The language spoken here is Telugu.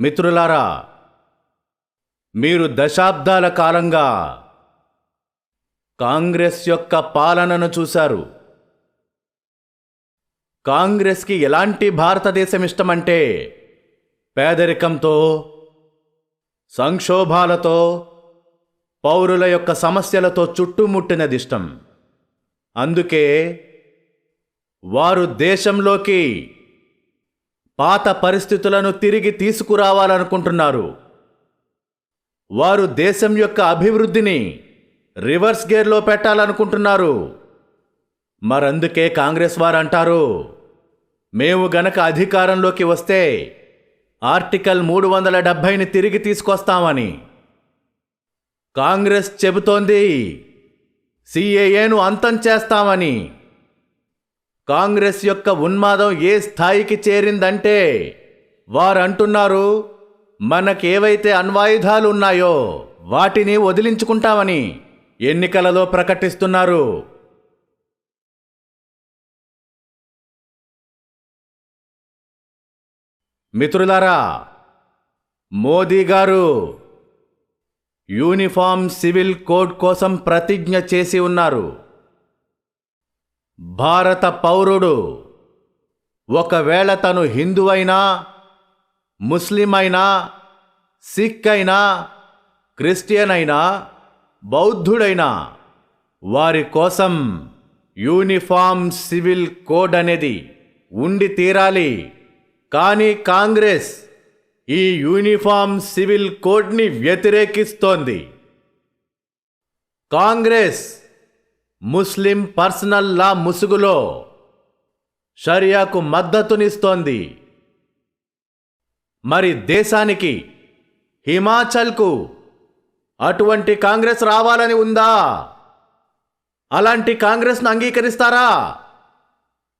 మిత్రులారా మీరు దశాబ్దాల కాలంగా కాంగ్రెస్ యొక్క పాలనను చూశారు. కాంగ్రెస్కి ఎలాంటి భారతదేశం ఇష్టమంటే పేదరికంతో సంక్షోభాలతో పౌరుల యొక్క సమస్యలతో చుట్టుముట్టినది ఇష్టం. అందుకే వారు దేశంలోకి పాత పరిస్థితులను తిరిగి తీసుకురావాలనుకుంటున్నారు. వారు దేశం యొక్క అభివృద్ధిని రివర్స్ గేర్లో పెట్టాలనుకుంటున్నారు. మరందుకే కాంగ్రెస్ వారు అంటారు మేము గనక అధికారంలోకి వస్తే ఆర్టికల్ మూడు వందల డెబ్భైని తిరిగి తీసుకొస్తామని. కాంగ్రెస్ చెబుతోంది సిఏఏను అంతం చేస్తామని. కాంగ్రెస్ యొక్క ఉన్మాదం ఏ స్థాయికి చేరిందంటే వారు అంటున్నారు మనకేవైతే అణ్వాయుధాలు ఉన్నాయో వాటిని వదిలించుకుంటామని ఎన్నికలలో ప్రకటిస్తున్నారు. మిత్రులారా మోదీ గారు యూనిఫామ్ సివిల్ కోడ్ కోసం ప్రతిజ్ఞ చేసి ఉన్నారు. భారత పౌరుడు. ఒకవేళ తను హిందువైనా ముస్లిం అయినా సిక్ అయినా క్రిస్టియన్ అయినా బౌద్ధుడైనా వారి కోసం యూనిఫామ్ సివిల్ కోడ్ అనేది ఉండి తీరాలి. కానీ కాంగ్రెస్ ఈ యూనిఫామ్ సివిల్ కోడ్ని వ్యతిరేకిస్తోంది. కాంగ్రెస్ ముస్లిం పర్సనల్ లా ముసుగులో షరియాకు మద్దతునిస్తోంది. మరి దేశానికి హిమాచల్కు అటువంటి కాంగ్రెస్ రావాలని ఉందా? అలాంటి కాంగ్రెస్ను అంగీకరిస్తారా?